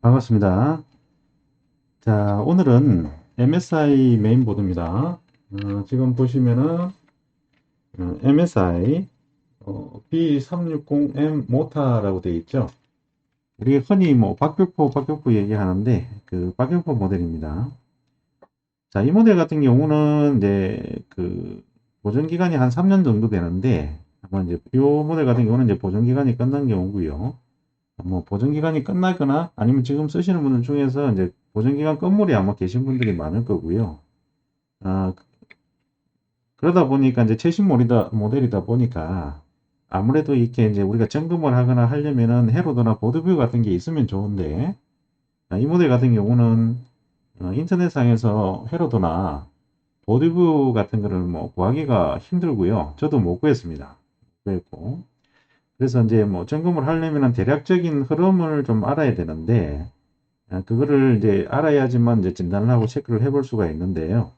반갑습니다. 자, 오늘은 MSI 메인보드입니다. 어, 지금 보시면은 어, MSI 어, B360M 모타라고 되어 있죠. 우리 흔히 뭐 박격포, 박격포 얘기하는데 그 박격포 모델입니다. 자, 이 모델 같은 경우는 이제 그 보존 기간이 한 3년 정도 되는데 아마 이제 이 모델 같은 경우는 이제 보존 기간이 끝난 경우고요. 뭐 보존기간이 끝나거나 아니면 지금 쓰시는 분들 중에서 이제 보존기간 끝물이 아마 계신 분들이 많을 거고요. 아, 그러다 보니까 이제 최신 모델이다, 모델이다 보니까 아무래도 이렇게 이제 우리가 점검을 하거나 하려면은 헤로드나 보드뷰 같은 게 있으면 좋은데 아, 이 모델 같은 경우는 어, 인터넷상에서 헤로드나 보드뷰 같은 거를 뭐 구하기가 힘들고요. 저도 못 구했습니다. 못 구했고. 그래서 이제 뭐 점검을 하려면 대략적인 흐름을 좀 알아야 되는데, 아, 그거를 이제 알아야지만 이제 진단을 하고 체크를 해볼 수가 있는데요.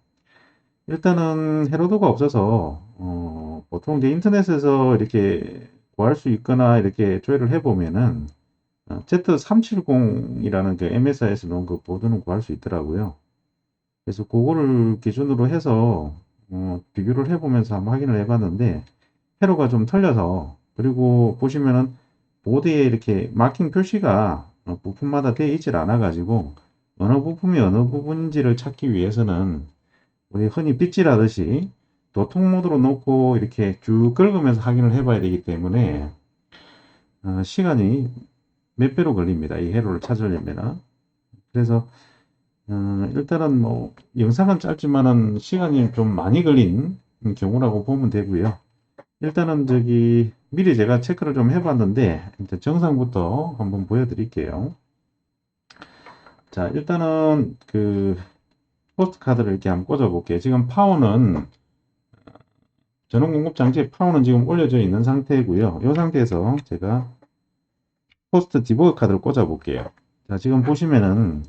일단은 헤로도가 없어서, 어, 보통 이제 인터넷에서 이렇게 구할 수 있거나 이렇게 조회를 해보면은, 어, Z370이라는 그 MSI에서 놓은 그 보드는 구할 수 있더라고요. 그래서 그거를 기준으로 해서, 어, 비교를 해보면서 한번 확인을 해봤는데, 회로가 좀 틀려서, 그리고 보시면은 보드에 이렇게 마킹 표시가 어, 부품마다 되어 있질 않아 가지고 어느 부품이 어느 부분인지를 찾기 위해서는 우리 흔히 빗질하듯이 도통 모드로 놓고 이렇게 쭉 긁으면서 확인을 해 봐야 되기 때문에 어, 시간이 몇 배로 걸립니다. 이 회로를 찾으려면 그래서 어, 일단은 뭐 영상은 짧지만은 시간이 좀 많이 걸린 경우라고 보면 되고요. 일단은 저기 미리 제가 체크를 좀 해봤는데 일단 정상부터 한번 보여드릴게요. 자 일단은 그 포스트 카드를 이렇게 한번 꽂아 볼게요. 지금 파워는 전원 공급 장치에 파워는 지금 올려져 있는 상태고요. 이 상태에서 제가 포스트 디버그 카드를 꽂아 볼게요. 자 지금 보시면은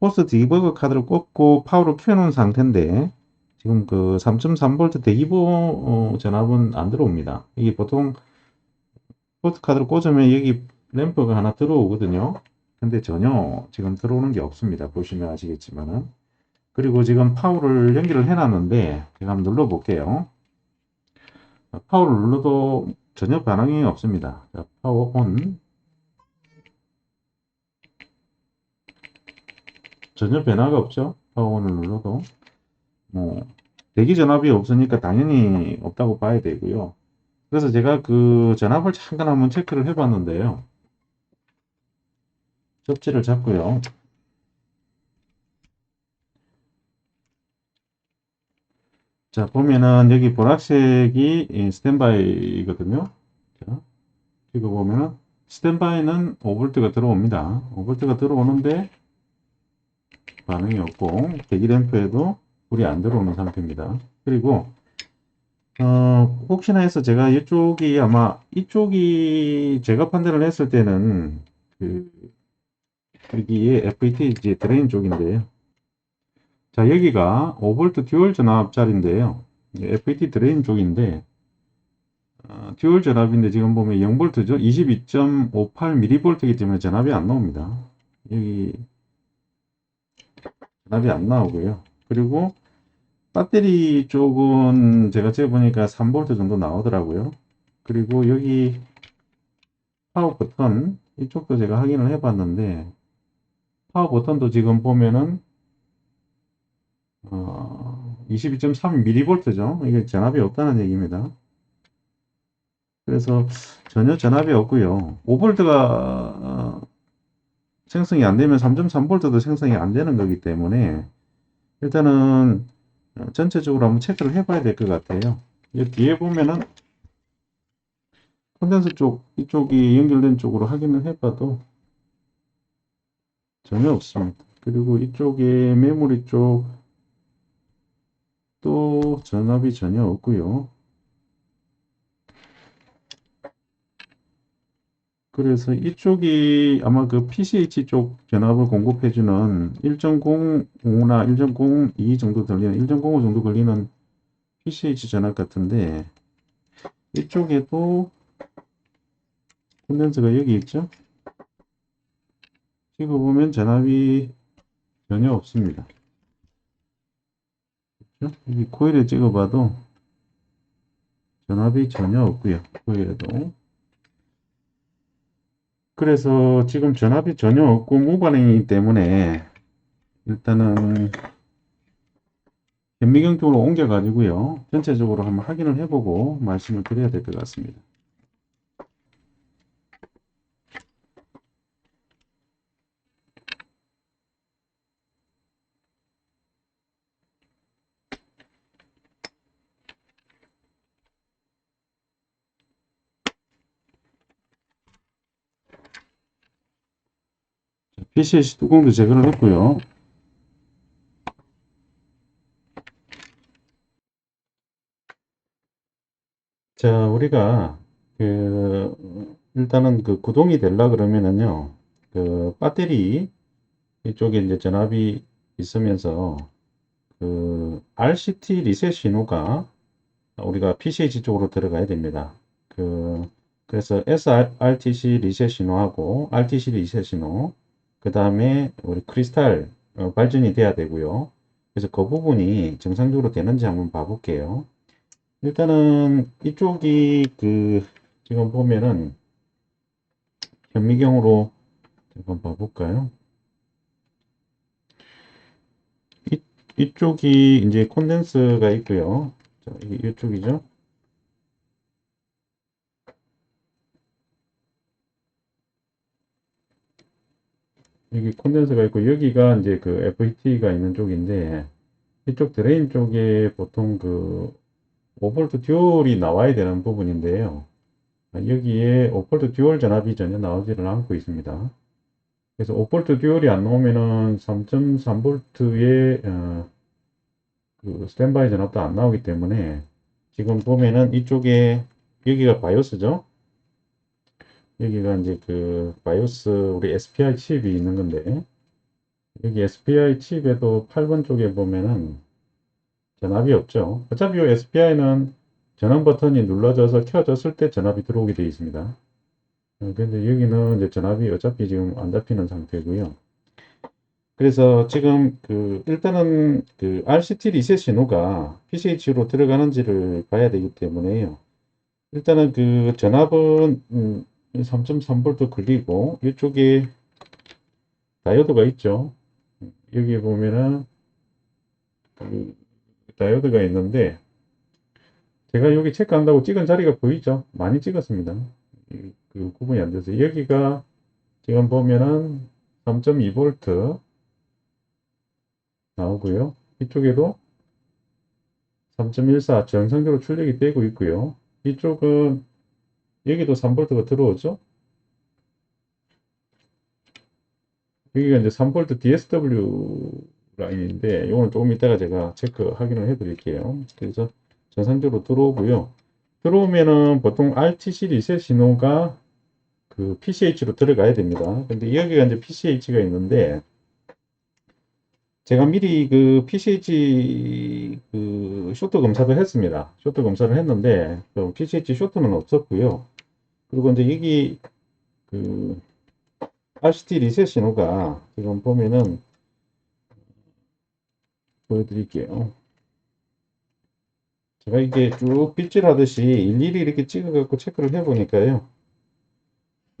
포스트 디버그 카드를 꽂고 파워를 켜놓은 상태인데 지금 그 3.3V 대기보 어, 전압은 안 들어옵니다. 이게 보통 포트 카드를 꽂으면 여기 램프가 하나 들어오거든요. 근데 전혀 지금 들어오는 게 없습니다. 보시면 아시겠지만은. 그리고 지금 파워를 연결을 해놨는데 제가 한번 눌러 볼게요. 파워를 눌러도 전혀 반응이 없습니다. 자, 파워 온. 전혀 변화가 없죠. 파워 온을 눌러도. 뭐 대기 전압이 없으니까 당연히 없다고 봐야 되고요. 그래서 제가 그 전압을 잠깐 한번 체크를 해봤는데요. 접지를 잡고요. 자, 보면은 여기 보라색이 스탠바이거든요. 자, 이거 보면은 스탠바이는 5V가 들어옵니다. 5V가 들어오는데 반응이 없고 대기 램프에도 불이 안 들어오는 상태입니다. 그리고 어, 혹시나 해서 제가 이쪽이 아마 이쪽이 제가 판단을 했을 때는 그 여기에 FET 드레인 쪽인데요. 자 여기가 5V 듀얼 전압 짜리인데요. FET 드레인 쪽인데 어, 듀얼 전압인데 지금 보면 0V죠. 22.58mV이기 때문에 전압이 안 나옵니다. 여기 전압이 안 나오고요. 그리고 배터리 쪽은 제가 재보니까 3V 정도 나오더라고요. 그리고 여기 파워 버튼 이쪽도 제가 확인을 해봤는데 파워 버튼도 지금 보면은 어, 22.3mV죠. 이게 전압이 없다는 얘기입니다. 그래서 전혀 전압이 없고요. 5V가 어, 생성이 안 되면 3.3V도 생성이 안 되는 거기 때문에 일단은 전체적으로 한번 체크를 해봐야 될 것 같아요. 이 뒤에 보면은 콘덴서 쪽 이쪽이 연결된 쪽으로 확인을 해봐도 전혀 없습니다. 그리고 이쪽에 메모리 쪽도 전압이 전혀 없고요. 그래서 이쪽이 아마 그 PCH 쪽 전압을 공급해주는 1.05나 1.02 정도 걸리는 1.05 정도 걸리는 PCH 전압 같은데 이쪽에도 콘덴서가 여기 있죠? 찍어보면 전압이 전혀 없습니다. 그렇죠? 여기 코일에 찍어봐도 전압이 전혀 없고요. 코일에도. 그래서 지금 전압이 전혀 없고 무반응이기 때문에 일단은 현미경 쪽으로 옮겨 가지고요. 전체적으로 한번 확인을 해보고 말씀을 드려야 될 것 같습니다. PCH 뚜껑도 제거를 했고요. 자, 우리가 그 일단은 그 구동이 되려 그러면은요. 그 배터리 이쪽에 이제 전압이 있으면서 그 RCT 리셋 신호가 우리가 PCH 쪽으로 들어가야 됩니다. 그 그래서 SRTC 리셋 신호하고 RTC 리셋 신호 그 다음에 우리 크리스탈 어, 발전이 돼야 되고요. 그래서 그 부분이 정상적으로 되는지 한번 봐볼게요. 일단은 이쪽이 그 지금 보면은 현미경으로 잠깐 봐볼까요? 이, 이쪽이 이제 콘덴스가 있고요. 자, 이게 이쪽이죠. 여기 콘덴서가 있고 여기가 이제 그 FET가 있는 쪽인데 이쪽 드레인 쪽에 보통 그 5V 듀얼이 나와야 되는 부분인데요. 여기에 5V 듀얼 전압이 전혀 나오지를 않고 있습니다. 그래서 5V 듀얼이 안 나오면은 3.3V의 어, 그 스탠바이 전압도 안 나오기 때문에 지금 보면은 이쪽에 여기가 바이오스죠. 여기가 이제 그 바이오스 우리 SPI 칩이 있는 건데 여기 SPI 칩에도 8번 쪽에 보면은 전압이 없죠. 어차피 이 SPI는 전원 버튼이 눌러져서 켜졌을 때 전압이 들어오게 되어 있습니다. 어, 근데 여기는 이제 전압이 어차피 지금 안 잡히는 상태고요. 그래서 지금 그 일단은 그 RCT 리셋 신호가 PCH로 들어가는지를 봐야 되기 때문에요. 일단은 그 전압은 음 3.3V 걸리고 이쪽에 다이오드가 있죠. 여기 보면은 그 다이오드가 있는데 제가 여기 체크한다고 찍은 자리가 보이죠? 많이 찍었습니다. 그 구분이 안 돼서 여기가 지금 보면은 3.2V 나오고요. 이쪽에도 3.14 정상적으로 출력이 되고 있고요. 이쪽은 여기도 3V가 들어오죠. 여기가 이제 3V DSW 라인인데 이거는 조금 이따가 제가 체크 확인을 해 드릴게요. 그래서 정상적으로 들어오고요. 들어오면은 보통 RTC 리셋 신호가 그 PCH로 들어가야 됩니다. 근데 여기가 이제 PCH가 있는데 제가 미리 그 PCH 그 쇼트 검사도 했습니다. 쇼트 검사를 했는데 그 PCH 쇼트는 없었고요. 그리고 이제 여기 그 RCT 리셋 신호가 지금 보면은 보여드릴게요. 제가 이게 쭉 빗질하듯이 일일이 이렇게 찍어갖고 체크를 해보니까요.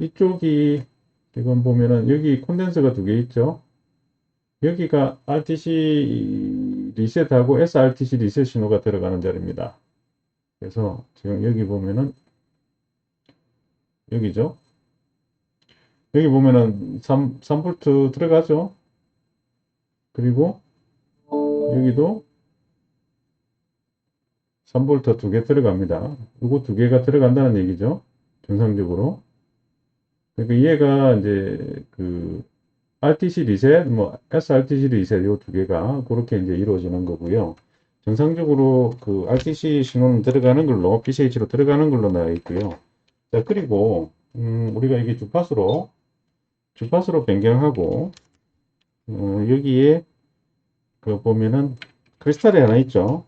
이쪽이 지금 보면은 여기 콘덴서가 두 개 있죠. 여기가 RTC 리셋하고 SRTC 리셋 신호가 들어가는 자리입니다. 그래서 지금 여기 보면은 여기죠. 여기 보면은 3, 3V 들어가죠. 그리고 여기도 3V 두개 들어갑니다. 이거 두 개가 들어간다는 얘기죠. 정상적으로. 그러니까 얘가 이제 그 RTC 리셋, 뭐 SRTC 리셋 요 두 개가 그렇게 이제 이루어지는 거고요. 정상적으로 그 RTC 신호는 들어가는 걸로 PCH로 들어가는 걸로 나와 있고요. 자 그리고 음, 우리가 이게 주파수로 주파수로 변경하고 어, 여기에 그 보면은 크리스탈이 하나 있죠.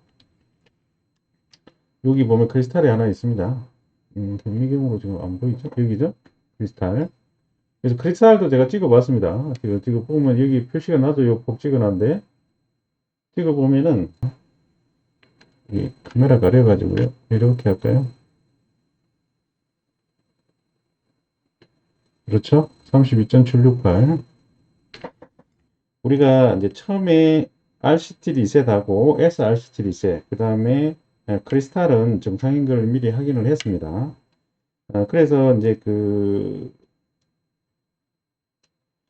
여기 보면 크리스탈이 하나 있습니다. 음, 현미경으로 지금 안 보이죠? 여기죠? 크리스탈. 그래서 크리스탈도 제가 찍어봤습니다. 지금, 지금 보면 여기 표시가 나죠. 요 복지근한데 찍어보면은 이 카메라 가려가지고요. 이렇게 할까요? 그렇죠? 32.768 우리가 이제 처음에 RCT 리셋하고 SRCT 리셋 그 다음에 크리스탈은 정상인 걸 미리 확인을 했습니다. 아, 그래서 이제 그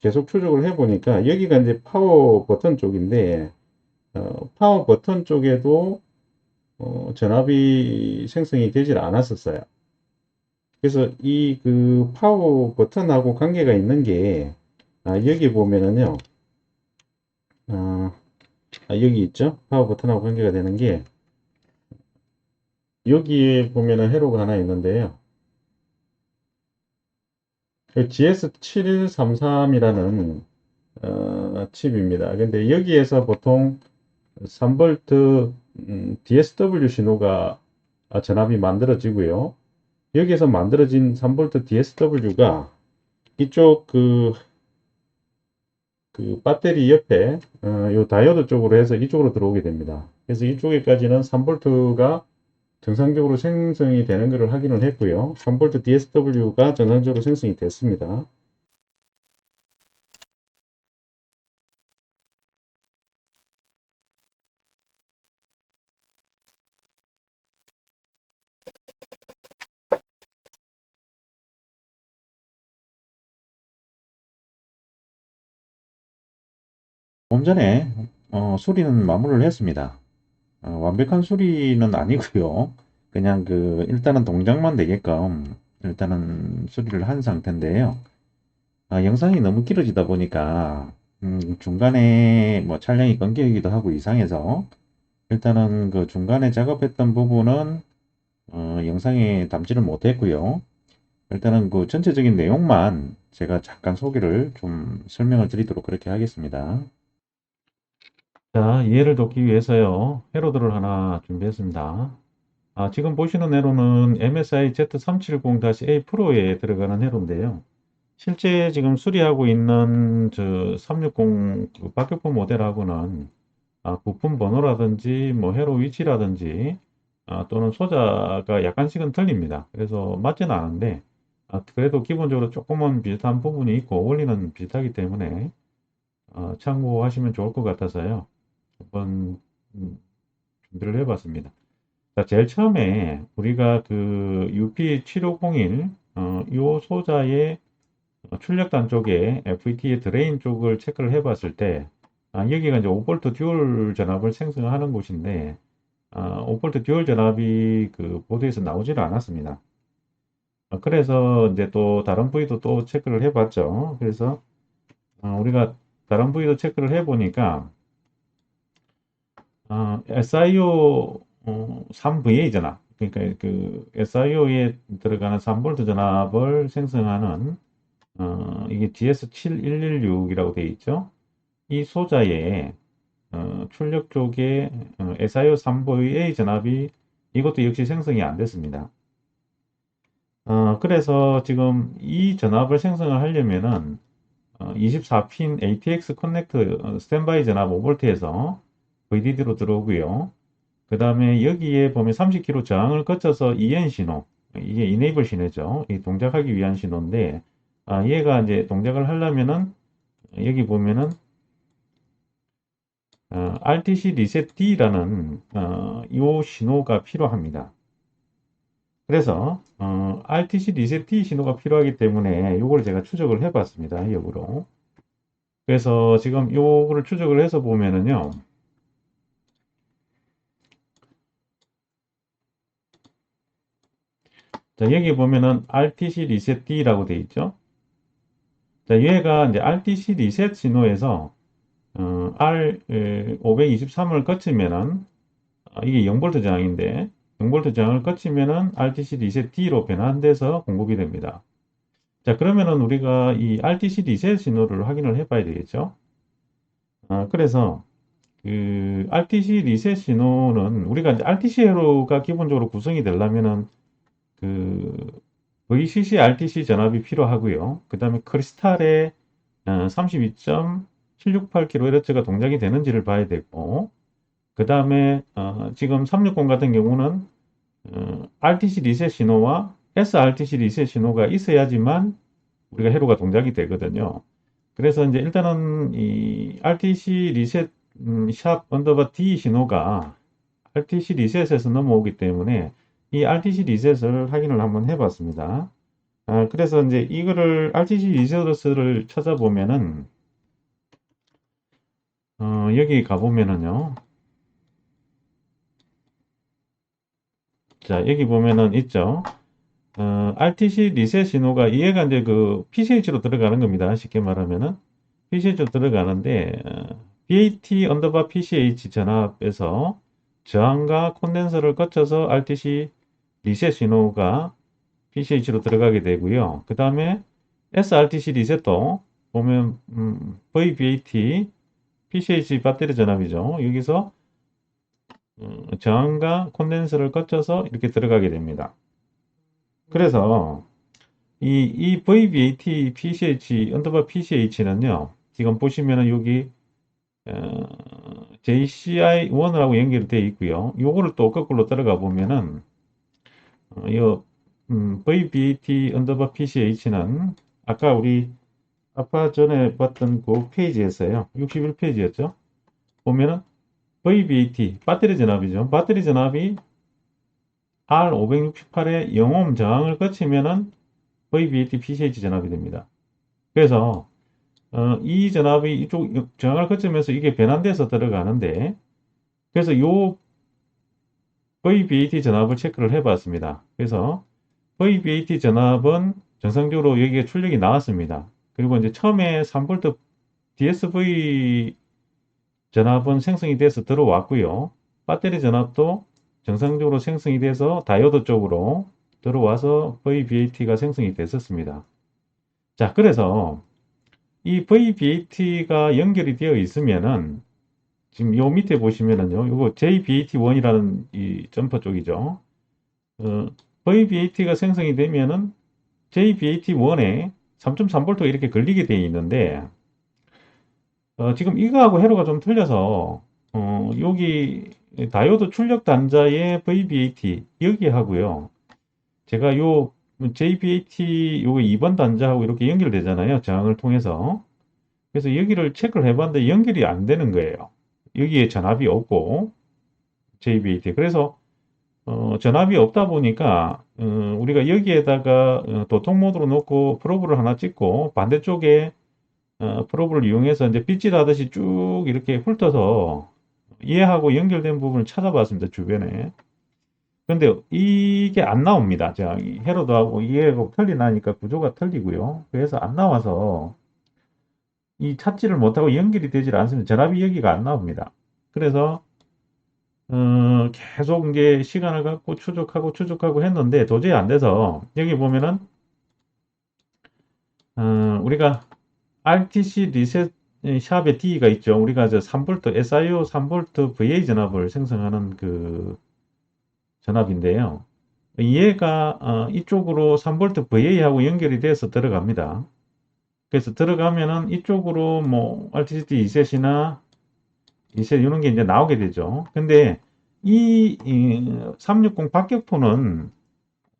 계속 추적을 해 보니까 여기가 이제 파워 버튼 쪽인데 어, 파워 버튼 쪽에도 어, 전압이 생성이 되질 않았었어요. 그래서 이 그 파워 버튼하고 관계가 있는 게 아, 여기 보면은요. 아, 아, 여기 있죠? 파워 버튼하고 관계가 되는 게 여기에 보면은 회로가 하나 있는데요. GS7133이라는 어, 칩입니다. 근데 여기에서 보통 3V 음, DSW 신호가 아, 전압이 만들어지고요. 여기에서 만들어진 3V DSW가 이쪽 그, 그 배터리 옆에 어, 요 다이오드 쪽으로 해서 이쪽으로 들어오게 됩니다. 그래서 이쪽에까지는 3V가 정상적으로 생성이 되는 것을 확인을 했고요. 3V DSW가 정상적으로 생성이 됐습니다. 좀 전에 어, 수리는 마무리를 했습니다. 어, 완벽한 수리는 아니고요. 그냥 그 일단은 동작만 되게끔 일단은 수리를 한 상태인데요. 아, 영상이 너무 길어지다 보니까 음, 중간에 뭐 촬영이 끊기기도 하고 이상해서 일단은 그 중간에 작업했던 부분은 어, 영상에 담지를 못했고요. 일단은 그 전체적인 내용만 제가 잠깐 소개를 좀 설명을 드리도록 그렇게 하겠습니다. 자, 이해를 돕기 위해서요. 회로들을 하나 준비했습니다. 아, 지금 보시는 회로는 MSI Z370-A 프로에 들어가는 회로인데요. 실제 지금 수리하고 있는 저 360그 박격포 모델하고는 아, 부품 번호라든지 뭐 회로 위치라든지 아, 또는 소자가 약간씩은 틀립니다. 그래서 맞지는 않은데 아, 그래도 기본적으로 조금은 비슷한 부분이 있고 원리는 비슷하기 때문에 어, 참고하시면 좋을 것 같아서요. 한번 음, 준비를 해봤습니다. 자, 제일 처음에 우리가 그 UP7501 어, 요 소자의 출력단 쪽에 FET의 드레인 쪽을 체크를 해봤을 때 아, 여기가 이제 5V 듀얼 전압을 생성하는 곳인데 아, 5V 듀얼 전압이 그 보드에서 나오지를 않았습니다. 아, 그래서 이제 또 다른 부위도 또 체크를 해봤죠. 그래서 어, 우리가 다른 부위도 체크를 해보니까 어, SIO 어, 3VA 전압, 그러니까 그 SIO에 들어가는 3V 전압을 생성하는 어, 이게 GS7116이라고 되어 있죠. 이 소자의 어, 출력 쪽에 어, SIO 3VA 전압이 이것도 역시 생성이 안 됐습니다. 어, 그래서 지금 이 전압을 생성을 하려면은 24핀 ATX 커넥터 스탠바이 전압 5V에서 VDD로 들어오고요. 그 다음에 여기에 보면 30km 저항을 거쳐서 EN 신호, 이게 이네이블 신호죠. 이 동작하기 위한 신호인데, 아, 얘가 이제 동작을 하려면은, 여기 보면은, 어, RTC 리셋 D라는, 어, 이 신호가 필요합니다. 그래서, 어, RTC 리셋 D 신호가 필요하기 때문에 이걸 제가 추적을 해 봤습니다. 역으로. 그래서 지금 요거를 추적을 해서 보면은요. 자, 여기 보면은 RTC 리셋 D라고 되어 있죠. 자, 얘가 이제 RTC 리셋 신호에서 어, R523을 거치면은 어, 이게 0V 저항인데 0V 저항을 거치면은 RTC 리셋 D로 변환돼서 공급이 됩니다. 자, 그러면은 우리가 이 RTC 리셋 신호를 확인을 해 봐야 되겠죠. 어, 그래서 그 RTC 리셋 신호는 우리가 RTC 회로가 기본적으로 구성이 되려면은 그 VCC, RTC 전압이 필요하고요. 그 다음에 크리스탈에 32.768kHz가 동작이 되는지를 봐야 되고, 그 다음에 어, 지금 360 같은 경우는 어, RTC 리셋 신호와 SRTC 리셋 신호가 있어야지만 우리가 회로가 동작이 되거든요. 그래서 이제 일단은 이 RTC 리셋 음, 샵 언더바 D 신호가 RTC 리셋에서 넘어오기 때문에 이 RTC 리셋을 확인을 한번 해봤습니다. 아, 그래서 이제 이거를 RTC 리셋을 찾아보면은 어, 여기 가보면은요. 자, 여기 보면은 있죠. 어, RTC 리셋 신호가 얘가 이제 그 PCH로 들어가는 겁니다. 쉽게 말하면은 PCH로 들어가는데 어, BAT 언더바 PCH 전압에서 저항과 콘덴서를 거쳐서 RTC 리셋 신호가 PCH로 들어가게 되고요. 그 다음에 SRTC 리셋도 보면 음, VBAT PCH 배터리 전압이죠. 여기서 어, 저항과 콘덴서를 거쳐서 이렇게 들어가게 됩니다. 그래서 이, 이 VBAT PCH 언더바 PCH는요. 지금 보시면은 여기 어, JCI1하고 연결되어 있고요. 요거를 또 거꾸로 들어가 보면은 어, 요 음, VBAT 언더바 PCH는 아까 우리 아까 전에 봤던 그 페이지에서요. 61페이지였죠. 보면은 VBAT 배터리 전압이죠. 배터리 전압이 R568의 영옴 저항을 거치면은 VBAT PCH 전압이 됩니다. 그래서 어, 이 전압이 이쪽 저항을 거치면서 이게 변환돼서 들어가는데 그래서 요 VBAT 전압을 체크를 해봤습니다. 그래서 VBAT 전압은 정상적으로 여기에 출력이 나왔습니다. 그리고 이제 처음에 3V DSV 전압은 생성이 돼서 들어왔고요. 배터리 전압도 정상적으로 생성이 돼서 다이오드 쪽으로 들어와서 VBAT가 생성이 됐었습니다. 자, 그래서 이 VBAT가 연결이 되어 있으면은 지금 요 밑에 보시면은요, 요거 JBAT1이라는 이 점퍼 쪽이죠. 어, VBAT가 생성이 되면은 JBAT1에 3.3V가 이렇게 걸리게 되어 있는데, 어, 지금 이거하고 회로가 좀 틀려서, 어, 여기 다이오드 출력 단자의 VBAT, 여기 하고요. 제가 요 JBAT 요거 2번 단자하고 이렇게 연결되잖아요. 저항을 통해서. 그래서 여기를 체크를 해봤는데 연결이 안 되는 거예요. 여기에 전압이 없고 JBAT. 그래서 어, 전압이 없다 보니까 어, 우리가 여기에다가 어, 도통 모드로 놓고 프로브를 하나 찍고 반대쪽에 어, 프로브를 이용해서 이제 빗질 하듯이 쭉 이렇게 훑어서 얘하고 연결된 부분을 찾아봤습니다. 주변에. 근데 이게 안 나옵니다. 제가 헤로드하고 이해하고 틀리나니까 구조가 틀리고요. 그래서 안 나와서 이 찾지를 못하고 연결이 되질 않습니다. 전압이 여기가 안 나옵니다. 그래서 어, 계속 이제 시간을 갖고 추적하고 추적하고 했는데 도저히 안 돼서 여기 보면은 어, 우리가 RTC 리셋 샵에 D가 있죠. 우리가 저 3V SIO 3V VA 전압을 생성하는 그 전압인데요. 얘가 어, 이쪽으로 3V VA하고 연결이 돼서 들어갑니다. 그래서 들어가면은 이쪽으로 뭐 RTCD 2셋이나 2셋 이런 게 이제 나오게 되죠. 근데 이, 이 360 박격포는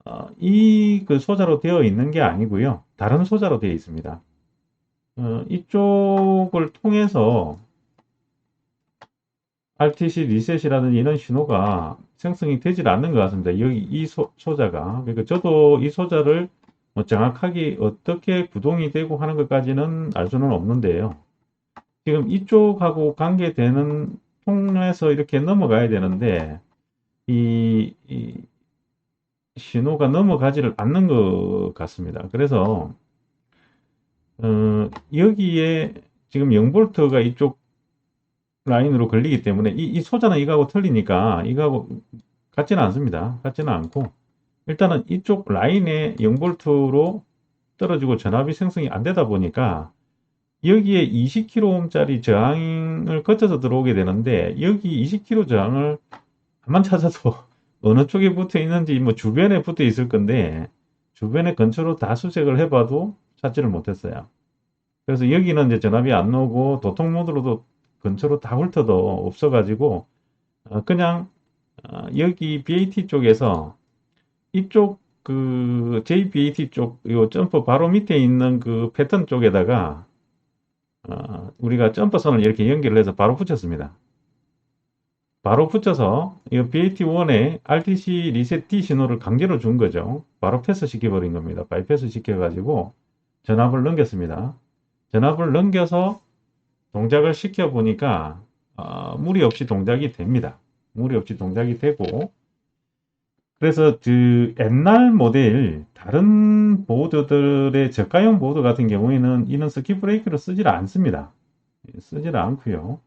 어, 이그 소자로 되어 있는 게 아니고요. 다른 소자로 되어 있습니다. 어, 이쪽을 통해서 RTC 리셋이라는 이런 신호가 생성이 되질 않는 것 같습니다. 여기 이 소, 소자가. 그러니까 저도 이 소자를 뭐 정확하게 어떻게 구동이 되고 하는 것까지는 알 수는 없는데요. 지금 이쪽하고 관계되는 통로에서 이렇게 넘어가야 되는데 이, 이 신호가 넘어가지를 않는 것 같습니다. 그래서 어, 여기에 지금 0볼트가 이쪽 라인으로 걸리기 때문에 이, 이 소자는 이거하고 틀리니까 이거하고 같지는 않습니다. 같지는 않고 일단은 이쪽 라인에 0볼트로 떨어지고 전압이 생성이 안 되다 보니까 여기에 20kΩ짜리 저항을 거쳐서 들어오게 되는데 여기 20kΩ 저항을 한만 찾아도 어느 쪽에 붙어 있는지 뭐 주변에 붙어 있을 건데 주변에 근처로 다 수색을 해봐도 찾지를 못했어요. 그래서 여기는 이제 전압이 안 나오고 도통 모드로도 근처로 다 훑어도 없어가지고 어, 그냥 어, 여기 BAT 쪽에서 이쪽 그 JBAT 쪽 요 점퍼 바로 밑에 있는 그 패턴 쪽에다가 어, 우리가 점퍼선을 이렇게 연결을 해서 바로 붙였습니다. 바로 붙여서 이 BAT1에 RTC 리셋 D 신호를 강제로 준 거죠. 바로 패스 시켜버린 겁니다. 바이패스 시켜가지고 전압을 넘겼습니다. 전압을 넘겨서 동작을 시켜보니까 어, 무리 없이 동작이 됩니다. 무리 없이 동작이 되고 그래서 그 옛날 모델 다른 보드들의 저가형 보드 같은 경우에는 이런 스키 브레이크를 쓰질 않습니다. 쓰질 않고요.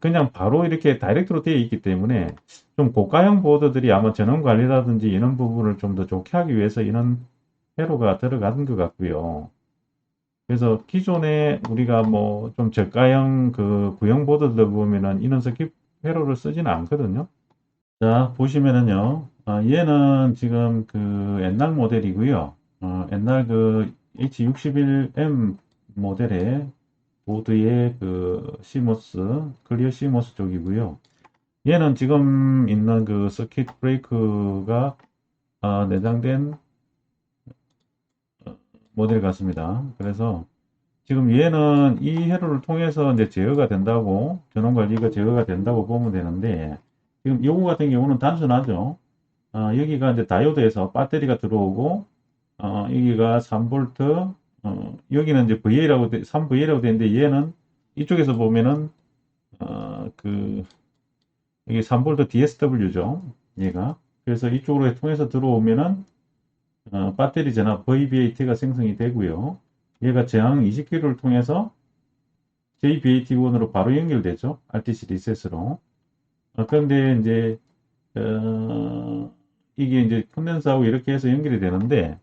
그냥 바로 이렇게 다이렉트로 되어 있기 때문에 좀 고가형 보드들이 아마 전원 관리라든지 이런 부분을 좀 더 좋게 하기 위해서 이런 회로가 들어간 것 같고요. 그래서 기존에 우리가 뭐 좀 저가형 그 구형 보드들 보면은 이런 스킵 회로를 쓰지는 않거든요. 자, 보시면은요. 아, 얘는 지금 그 옛날 모델이고요. 어, 옛날 그 H61M 모델의 보드의 그 시모스, 클리어 시모스 쪽이고요. 얘는 지금 있는 그 서킷 브레이크가 아, 내장된 어, 모델 같습니다. 그래서 지금 얘는 이 회로를 통해서 이제 제어가 된다고 전원 관리가 제어가 된다고 보면 되는데 지금 요거 같은 경우는 단순하죠. 어, 여기가 이제 다이오드에서 배터리가 들어오고 어, 여기가 3V 어, 여기는 이제 VA라고 3VA라고 되는데 얘는 이쪽에서 보면은 어, 그 여기 3V DSW죠. 얘가 그래서 이쪽으로 통해서 들어오면은 어, 배터리 전압 VBAT가 생성이 되고요. 얘가 저항 20kg를 통해서 JBAT1으로 바로 연결되죠. RTC 리셋으로. 어, 그런데 이제 어, 이게 이제 컨덴서하고 이렇게 해서 연결이 되는데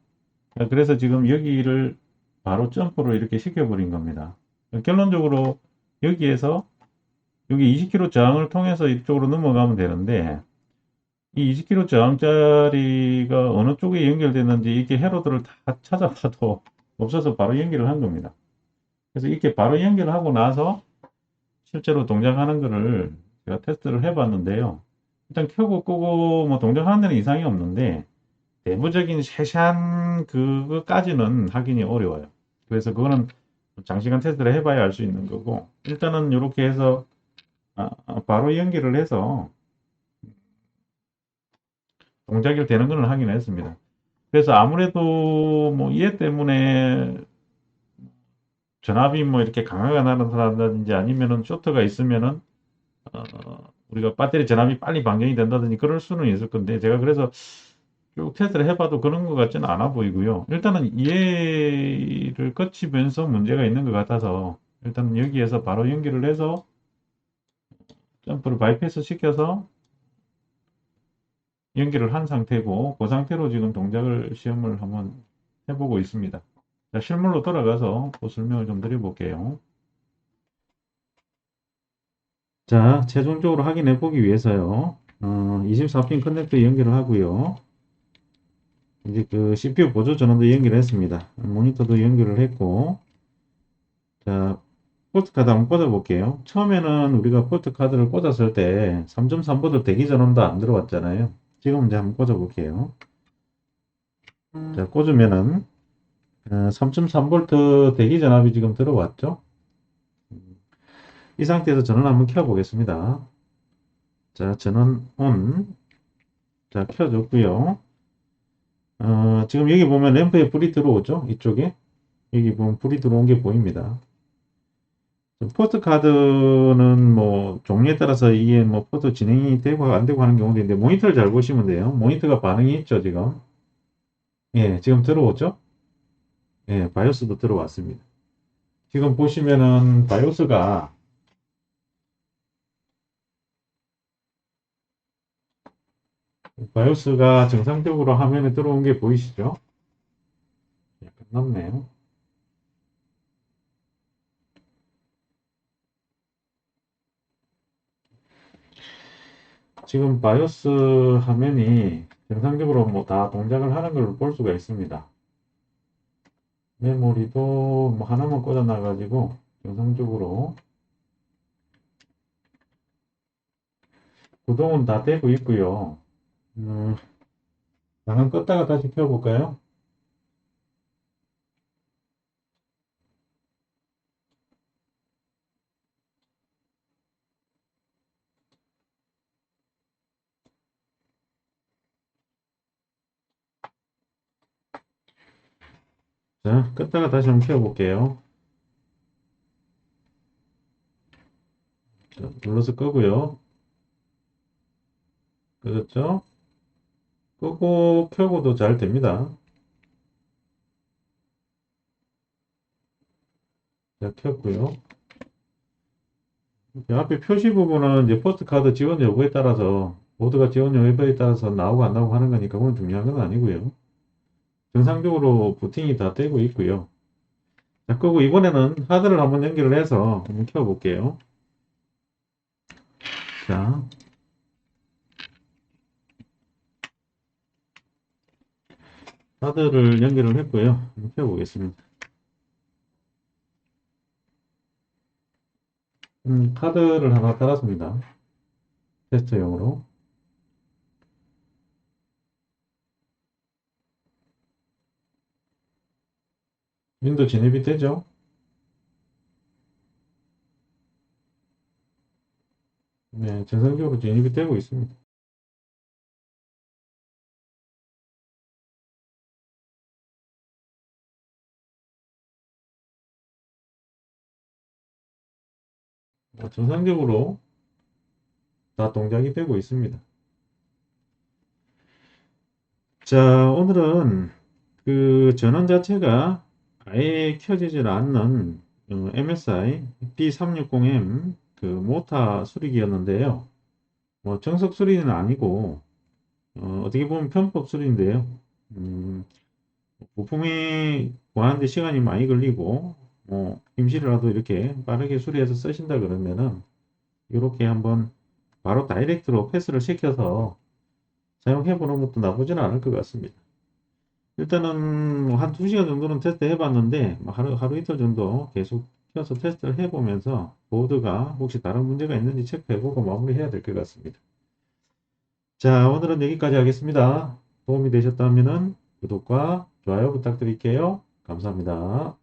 어, 그래서 지금 여기를 바로 점프로 이렇게 시켜버린 겁니다. 결론적으로 여기에서 여기 20kg 저항을 통해서 이쪽으로 넘어가면 되는데 이 20kg 저항짜리가 어느 쪽에 연결됐는지 이렇게 회로들을 다 찾아봐도 없어서 바로 연결을 한 겁니다. 그래서 이렇게 바로 연결을 하고 나서 실제로 동작하는 거를 제가 테스트를 해봤는데요. 일단 켜고 끄고 뭐 동작하는 데는 이상이 없는데 내부적인 세세한 그거까지는 확인이 어려워요. 그래서 그거는 장시간 테스트를 해봐야 알 수 있는 거고 일단은 이렇게 해서 아, 바로 연결을 해서 동작이 되는 거는 확인했습니다. 그래서 아무래도 뭐 이해 때문에 전압이 뭐 이렇게 강하게 나는다든지 아니면은 쇼트가 있으면은 어, 우리가 배터리 전압이 빨리 방전이 된다든지 그럴 수는 있을 건데 제가 그래서 쭉 테스트를 해봐도 그런 것 같지는 않아 보이고요. 일단은 이해를 거치면서 문제가 있는 것 같아서 일단 여기에서 바로 연결을 해서 점프를 바이패스 시켜서 연결을 한 상태고 그 상태로 지금 동작을 시험을 한번 해보고 있습니다. 자, 실물로 돌아가서 그 설명을 좀 드려볼게요. 자, 최종적으로 확인해 보기 위해서요. 어, 24핀 커넥터 연결을 하고요. 이제 그 CPU 보조 전원도 연결했습니다. 모니터도 연결을 했고, 자, 포트 카드 한번 꽂아 볼게요. 처음에는 우리가 포트 카드를 꽂았을 때 3.3V 대기 전원도 안 들어왔잖아요. 지금 이제 한번 꽂아 볼게요. 자, 꽂으면은 3.3V 대기 전압이 지금 들어왔죠. 이 상태에서 전원 한번 켜 보겠습니다. 자, 전원 온. 자, 켜줬고요. 어, 지금 여기 보면 램프에 불이 들어오죠? 이쪽에. 여기 보면 불이 들어온 게 보입니다. 포트 카드는 뭐 종류에 따라서 이게 뭐 포트 진행이 되고 안 되고 하는 경우도 있는데 모니터를 잘 보시면 돼요. 모니터가 반응이 있죠, 지금. 예, 지금 들어오죠? 예, 바이오스도 들어왔습니다. 지금 보시면은 바이오스가 바이오스가 정상적으로 화면에 들어온 게 보이시죠? 약간 넓네요. 지금 바이오스 화면이 정상적으로 뭐 다 동작을 하는 걸볼 수가 있습니다. 메모리도 뭐 하나만 꽂아놔 가지고 정상적으로 구동은 다 되고 있고요. 음, 잠깐 껐다가 다시 켜볼까요? 자, 껐다가 다시 한번 켜볼게요. 자, 눌러서 끄고요. 끄졌죠? 끄고 켜고도 잘 됩니다. 자, 켰고요. 이 앞에 표시 부분은 이제 포스트카드 지원 여부에 따라서 보드가 지원 여부에 따라서 나오고 안 나오고 하는 거니까 그건 중요한 건 아니고요. 정상적으로 부팅이 다 되고 있고요. 자, 끄고 이번에는 하드를 한번 연결을 해서 한번 켜볼게요. 자, 하드를 연결을 했고요. 한번 켜보겠습니다. 음, 카드를 하나 달았습니다. 테스트용으로. 윈도 진입이 되죠? 네, 정상적으로 진입이 되고 있습니다. 정상적으로 다 동작이 되고 있습니다. 자, 오늘은 그 전원 자체가 아예 켜지질 않는 어, MSI B360M 그 모타 수리기였는데요. 뭐 정석 수리는 아니고 어, 떻게 보면 편법 수리인데요. 음, 부품이 구하는데 시간이 많이 걸리고 뭐 임시로라도 이렇게 빠르게 수리해서 쓰신다 그러면은 이렇게 한번 바로 다이렉트로 패스를 시켜서 사용해 보는 것도 나쁘지는 않을 것 같습니다. 일단은 뭐한 2시간 정도는 테스트 해봤는데 뭐 하루, 하루 이틀 정도 계속 켜서 테스트를 해보면서 보드가 혹시 다른 문제가 있는지 체크해보고 마무리해야 될 것 같습니다. 자 오늘은 여기까지 하겠습니다. 도움이 되셨다면 구독과 좋아요 부탁드릴게요. 감사합니다.